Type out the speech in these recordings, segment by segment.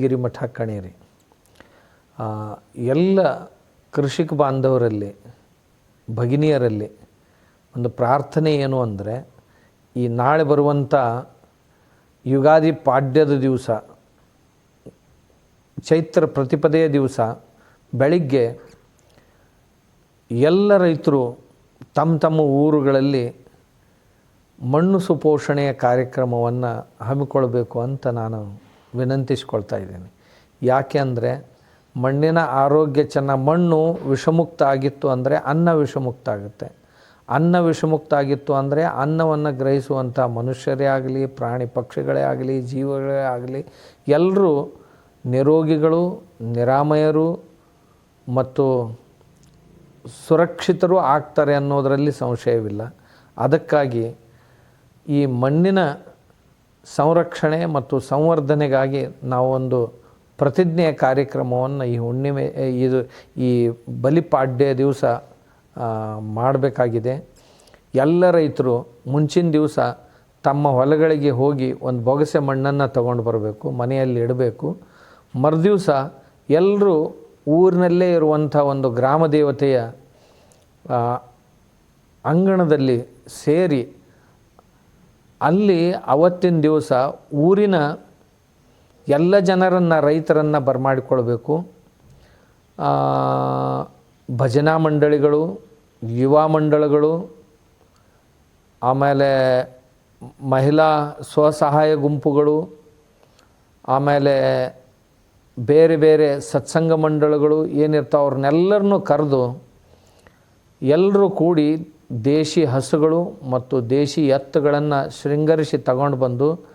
ಗಿರಿಮಠ ಕಣೇರಿ. ಆ, ಎಲ್ಲ ಕೃಷಿಕ ಬಾಂಧವರಲ್ಲಿ ಭಗಿನಿಯರಲ್ಲಿ ಒಂದು ಪ್ರಾರ್ಥನೆ ಏನು ಅಂದರೆ ಈ ನಾಳೆ ಬರುವಂಥ ಯುಗಾದಿ ಪಾಡ್ಯದ ದಿವಸ ಚೈತ್ರ ಪ್ರತಿಪದೆಯ ದಿವಸ ಬೆಳಿಗ್ಗೆ ಎಲ್ಲ ರೈತರು ತಮ್ಮ ತಮ್ಮ ಊರುಗಳಲ್ಲಿ ಮಣ್ಣು ಸುಪೋಷಣೆಯ ಕಾರ್ಯಕ್ರಮವನ್ನು ಹಮ್ಮಿಕೊಳ್ಬೇಕು ಅಂತ ನಾನು ವಿನಂತಿಸ್ಕೊಳ್ತಾ ಇದ್ದೀನಿ. ಯಾಕೆ ಅಂದರೆ ಮಣ್ಣಿನ ಆರೋಗ್ಯ ಚೆನ್ನಾಗಿ ಮಣ್ಣು ವಿಷಮುಕ್ತ ಆಗಿತ್ತು ಅಂದರೆ ಅನ್ನ ವಿಷಮುಕ್ತ ಆಗುತ್ತೆ. ಅನ್ನ ವಿಷಮುಕ್ತ ಆಗಿತ್ತು ಅಂದರೆ ಅನ್ನವನ್ನು ಗ್ರಹಿಸುವಂಥ ಮನುಷ್ಯರೇ ಆಗಲಿ, ಪ್ರಾಣಿ ಪಕ್ಷಿಗಳೇ ಆಗಲಿ, ಜೀವಗಳೇ ಆಗಲಿ ಎಲ್ಲರೂ ನಿರೋಗಿಗಳು, ನಿರಾಮಯರು ಮತ್ತು ಸುರಕ್ಷಿತರು ಆಗ್ತಾರೆ ಅನ್ನೋದರಲ್ಲಿ ಸಂಶಯವಿಲ್ಲ. ಅದಕ್ಕಾಗಿ ಈ ಮಣ್ಣಿನ ಸಂರಕ್ಷಣೆ ಮತ್ತು ಸಂವರ್ಧನೆಗಾಗಿ ನಾವೊಂದು ಪ್ರತಿಜ್ಞೆಯ ಕಾರ್ಯಕ್ರಮವನ್ನು ಈ ಹುಣ್ಣಿಮೆ ಇದು ಈ ಬಲಿಪಾಡ್ಯ ದಿವಸ ಮಾಡಬೇಕಾಗಿದೆ. ಎಲ್ಲ ರೈತರು ಮುಂಚಿನ ದಿವಸ ತಮ್ಮ ಹೊಲಗಳಿಗೆ ಹೋಗಿ ಒಂದು ಬೊಗಸೆ ಮಣ್ಣನ್ನು ತಗೊಂಡು ಬರಬೇಕು, ಮನೆಯಲ್ಲಿ ಇಡಬೇಕು. ಮರುದಿವಸ ಎಲ್ಲರೂ ಊರಿನಲ್ಲೇ ಇರುವಂಥ ಒಂದು ಗ್ರಾಮ ದೇವತೆಯ ಅಂಗಣದಲ್ಲಿ ಸೇರಿ ಅಲ್ಲಿ ಅವತ್ತಿನ ದಿವಸ ಊರಿನ ಎಲ್ಲ ಜನರನ್ನು, ರೈತರನ್ನು ಬರಮಾಡಿಕೊಳ್ಬೇಕು. ಭಜನಾ ಮಂಡಳಿಗಳು, ಯುವ ಮಂಡಳಗಳು, ಆಮೇಲೆ ಮಹಿಳಾ ಸ್ವಸಹಾಯ ಗುಂಪುಗಳು, ಆಮೇಲೆ ಬೇರೆ ಬೇರೆ ಸತ್ಸಂಗ ಮಂಡಳಗಳು ಏನಿರ್ತಾವೆ ಅವ್ರನ್ನೆಲ್ಲರನ್ನೂ ಕರೆದು ಎಲ್ಲರೂ ಕೂಡಿ ದೇಶಿ ಹಸುಗಳು ಮತ್ತು ದೇಶಿ ಎತ್ತುಗಳನ್ನು ಶೃಂಗರಿಸಿ ತಗೊಂಡು ಬಂದು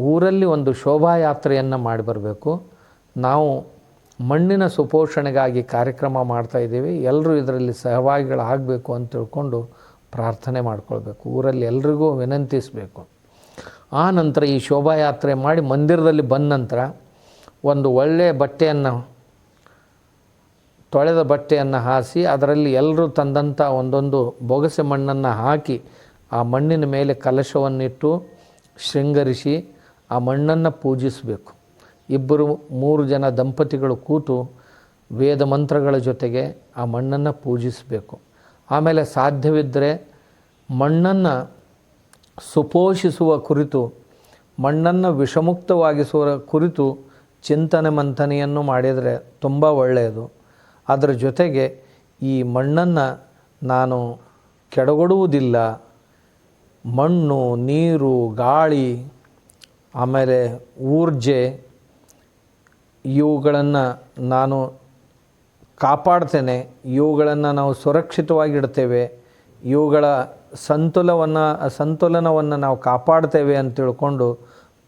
ಊರಲ್ಲಿ ಒಂದು ಶೋಭಾಯಾತ್ರೆಯನ್ನು ಮಾಡಿ ಬರಬೇಕು. ನಾವು ಮಣ್ಣಿನ ಸುಪೋಷಣೆಗಾಗಿ ಕಾರ್ಯಕ್ರಮ ಮಾಡ್ತಾ ಇದ್ದೀವಿ. ಎಲ್ಲರೂ ಇದರಲ್ಲಿ ಸಹಭಾಗಿಗಳಾಗಬೇಕು ಅಂತ ತಿಳ್ಕೊಂಡು ಪ್ರಾರ್ಥನೆ ಮಾಡ್ಕೊಳ್ಬೇಕು. ಊರಲ್ಲಿ ಎಲ್ರಿಗೂ ವಿನಂತಿಸಬೇಕು. ಆ ನಂತರ ಈ ಶೋಭಾಯಾತ್ರೆ ಮಾಡಿ ಮಂದಿರದಲ್ಲಿ ಬಂದ ನಂತರ ಒಂದು ಒಳ್ಳೆಯ ಬಟ್ಟೆಯನ್ನು ತೊಳೆದ ಬಟ್ಟೆಯನ್ನು ಹಾಸಿ ಅದರಲ್ಲಿ ಎಲ್ಲರೂ ತಂದಂಥ ಒಂದೊಂದು ಬೊಗಸೆ ಮಣ್ಣನ್ನು ಹಾಕಿ ಆ ಮಣ್ಣಿನ ಮೇಲೆ ಕಲಶವನ್ನಿಟ್ಟು ಶೃಂಗರಿಸಿ ಆ ಮಣ್ಣನ್ನು ಪೂಜಿಸಬೇಕು. ಇಬ್ಬರು ಮೂರು ಜನ ದಂಪತಿಗಳು ಕೂತು ವೇದ ಮಂತ್ರಗಳ ಜೊತೆಗೆ ಆ ಮಣ್ಣನ್ನು ಪೂಜಿಸಬೇಕು. ಆಮೇಲೆ ಸಾಧ್ಯವಿದ್ದರೆ ಮಣ್ಣನ್ನು ಸುಪೋಷಿಸುವ ಕುರಿತು, ಮಣ್ಣನ್ನು ವಿಷಮುಕ್ತವಾಗಿಸುವ ಕುರಿತು ಚಿಂತನೆ ಮಂಥನೆಯನ್ನು ಮಾಡಿದರೆ ತುಂಬ ಒಳ್ಳೆಯದು. ಅದರ ಜೊತೆಗೆ ಈ ಮಣ್ಣನ್ನು ನಾನು ಕೆಡಗೊಡುವುದಿಲ್ಲ. ಮಣ್ಣು, ನೀರು, ಗಾಳಿ, ಆಮೇಲೆ ಊರ್ಜೆ, ಇವುಗಳನ್ನು ನಾನು ಕಾಪಾಡ್ತೇನೆ. ಇವುಗಳನ್ನು ನಾವು ಸುರಕ್ಷಿತವಾಗಿಡ್ತೇವೆ. ಇವುಗಳ ಸಂತುಲವನ್ನು, ಸಂತುಲನವನ್ನು ನಾವು ಕಾಪಾಡ್ತೇವೆ ಅಂತ ತಿಳ್ಕೊಂಡು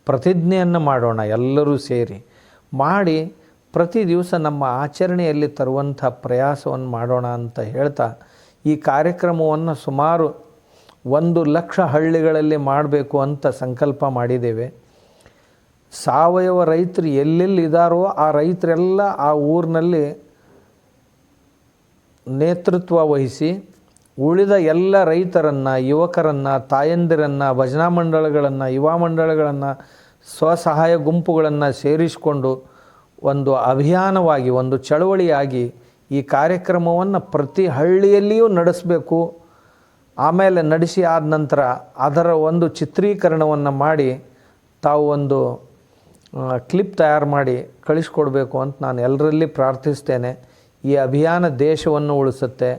ಪ್ರತಿಜ್ಞೆಯನ್ನು ಮಾಡೋಣ ಎಲ್ಲರೂ ಸೇರಿ. ಮಾಡಿ ಪ್ರತಿ ದಿವಸ ನಮ್ಮ ಆಚರಣೆಯಲ್ಲಿ ತರುವಂಥ ಪ್ರಯಾಸವನ್ನು ಮಾಡೋಣ ಅಂತ ಹೇಳ್ತಾ, ಈ ಕಾರ್ಯಕ್ರಮವನ್ನು ಸುಮಾರು ಒಂದು ಲಕ್ಷ ಹಳ್ಳಿಗಳಲ್ಲಿ ಮಾಡಬೇಕು ಅಂತ ಸಂಕಲ್ಪ ಮಾಡಿದ್ದೇವೆ. ಸಾವಯವ ರೈತರು ಎಲ್ಲೆಲ್ಲಿ ಇದ್ದಾರೋ ಆ ರೈತರೆಲ್ಲ ಆ ಊರಿನಲ್ಲಿ ನೇತೃತ್ವ ವಹಿಸಿ, ಉಳಿದ ಎಲ್ಲ ರೈತರನ್ನು, ಯುವಕರನ್ನು, ತಾಯಂದಿರನ್ನು, ಭಜನಾ ಮಂಡಳಗಳನ್ನು, ಯುವ ಮಂಡಳಗಳನ್ನು, ಸ್ವಸಹಾಯ ಗುಂಪುಗಳನ್ನು ಸೇರಿಸಿಕೊಂಡು ಒಂದು ಅಭಿಯಾನವಾಗಿ, ಒಂದು ಚಳವಳಿಯಾಗಿ ಈ ಕಾರ್ಯಕ್ರಮವನ್ನು ಪ್ರತಿ ಹಳ್ಳಿಯಲ್ಲಿಯೂ ನಡೆಸಬೇಕು. ಆಮೇಲೆ ನಡೆಸಿ ಆದ ನಂತರ ಅದರ ಒಂದು ಚಿತ್ರೀಕರಣವನ್ನು ಮಾಡಿ ತಾವು ಒಂದು ಕ್ಲಿಪ್ ತಯಾರು ಮಾಡಿ ಕಳಿಸ್ಕೊಡ್ಬೇಕು ಅಂತ ನಾನು ಎಲ್ಲರಲ್ಲಿ ಪ್ರಾರ್ಥಿಸ್ತೇನೆ. ಈ ಅಭಿಯಾನ ದೇಶವನ್ನು ಉಳಿಸುತ್ತೆ,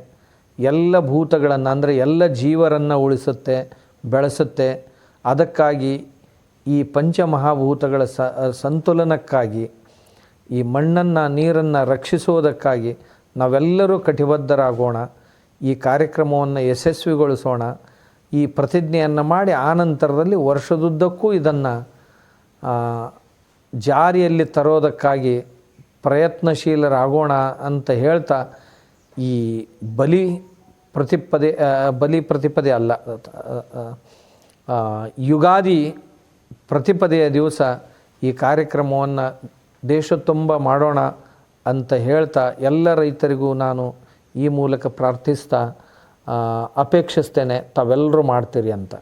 ಎಲ್ಲ ಭೂತಗಳನ್ನು, ಅಂದರೆ ಎಲ್ಲ ಜೀವರನ್ನು ಉಳಿಸುತ್ತೆ, ಬೆಳೆಸುತ್ತೆ. ಅದಕ್ಕಾಗಿ ಈ ಪಂಚಮಹಾಭೂತಗಳ ಸಂತುಲನಕ್ಕಾಗಿ ಈ ಮಣ್ಣನ್ನು, ನೀರನ್ನು ರಕ್ಷಿಸುವುದಕ್ಕಾಗಿ ನಾವೆಲ್ಲರೂ ಕಟಿಬದ್ಧರಾಗೋಣ. ಈ ಕಾರ್ಯಕ್ರಮವನ್ನು ಯಶಸ್ವಿಗೊಳಿಸೋಣ. ಈ ಪ್ರತಿಜ್ಞೆಯನ್ನು ಮಾಡಿ ಆನಂತರದಲ್ಲಿ ವರ್ಷದುದ್ದಕ್ಕೂ ಇದನ್ನು ಜಾರಿಯಲ್ಲಿ ತರೋದಕ್ಕಾಗಿ ಪ್ರಯತ್ನಶೀಲರಾಗೋಣ ಅಂತ ಹೇಳ್ತಾ ಈ ಬಲಿ ಪ್ರತಿಪದೆ ಬಲಿ ಪ್ರತಿಪದೆ ಅಲ್ಲ ಯುಗಾದಿ ಪ್ರತಿಪದೆಯ ದಿವಸ ಈ ಕಾರ್ಯಕ್ರಮವನ್ನು ದೇಶ ತುಂಬ ಮಾಡೋಣ ಅಂತ ಹೇಳ್ತಾ ಎಲ್ಲ ರೈತರಿಗೂ ನಾನು ಈ ಮೂಲಕ ಪ್ರಾರ್ಥಿಸ್ತಾ ಅಪೇಕ್ಷಿಸ್ತೇನೆ. ತಾವೆಲ್ಲರೂ ಮಾಡ್ತೀರಿ ಅಂತ.